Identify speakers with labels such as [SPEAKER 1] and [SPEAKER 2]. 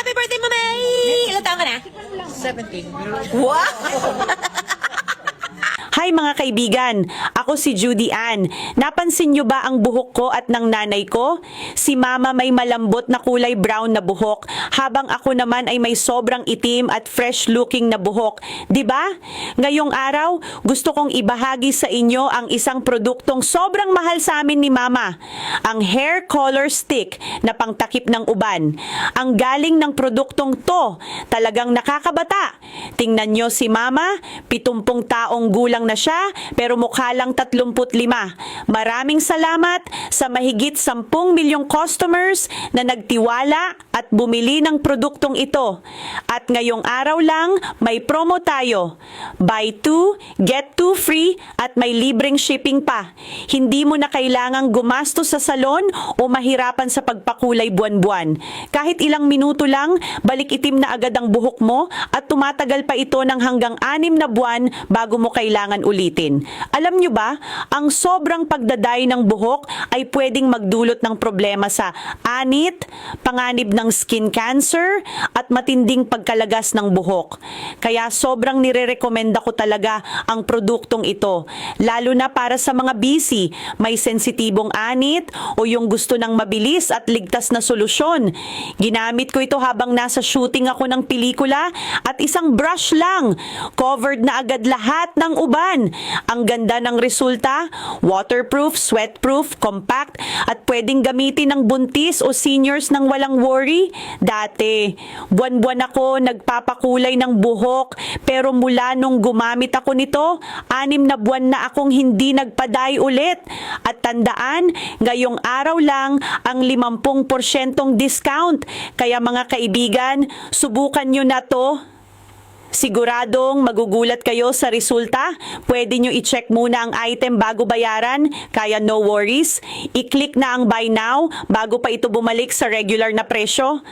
[SPEAKER 1] Happy birthday, Mamay! Ilan taon ka na?
[SPEAKER 2] 17.
[SPEAKER 1] Wow!
[SPEAKER 3] Hi mga kaibigan, ako si Judy Ann. Napansin niyo ba ang buhok ko at ng nanay ko? Si mama may malambot na kulay brown na buhok, habang ako naman ay may sobrang itim at fresh looking na buhok. ba? Ngayong araw, gusto kong ibahagi sa inyo ang isang produktong sobrang mahal sa amin ni mama. Ang hair color stick na pangtakip ng uban. Ang galing ng produktong to, talagang nakakabata. Tingnan nyo si mama, 70 taong gulang na siya, pero mukha lang 35. Maraming salamat sa mahigit 10 milyong customers na nagtiwala at bumili ng produktong ito. At ngayong araw lang, may promo tayo. Buy 2, get 2 free at may libreng shipping pa. Hindi mo na kailangang gumastos sa salon o mahirapan sa pagpakulay buwan-buwan. Kahit ilang minuto lang, balik itim na agad ang buhok mo at tumatagal pa ito ng hanggang anim na buwan bago mo kailangan ulitin. Alam nyo ba, ang sobrang pagdaday ng buhok ay pwedeng magdulot ng problema sa anit, panganib ng skin cancer, at matinding pagkalagas ng buhok. Kaya sobrang nire-recommenda ko talaga ang produktong ito, lalo na para sa mga busy, may sensitibong anit o yung gusto ng mabilis at ligtas na solusyon. Ginamit ko ito habang nasa shooting ako ng pelikula at isang brush lang, covered na agad lahat ng uban. Ang ganda ng resulta, waterproof, sweatproof, compact at pwedeng gamitin ng buntis o seniors ng walang worry. Dati, buwan-buwan ako nagpapakulay ng buhok pero mula nung gumamit ako nito, anim na buwan na akong hindi nagpaday ulit. At tandaan, ngayong araw lang ang 50% discount. Kaya mga kaibigan, subukan nyo na to. Siguradong magugulat kayo sa resulta. Pwede nyo i-check muna ang item bago bayaran, kaya no worries. I-click na ang buy now bago pa ito bumalik sa regular na presyo.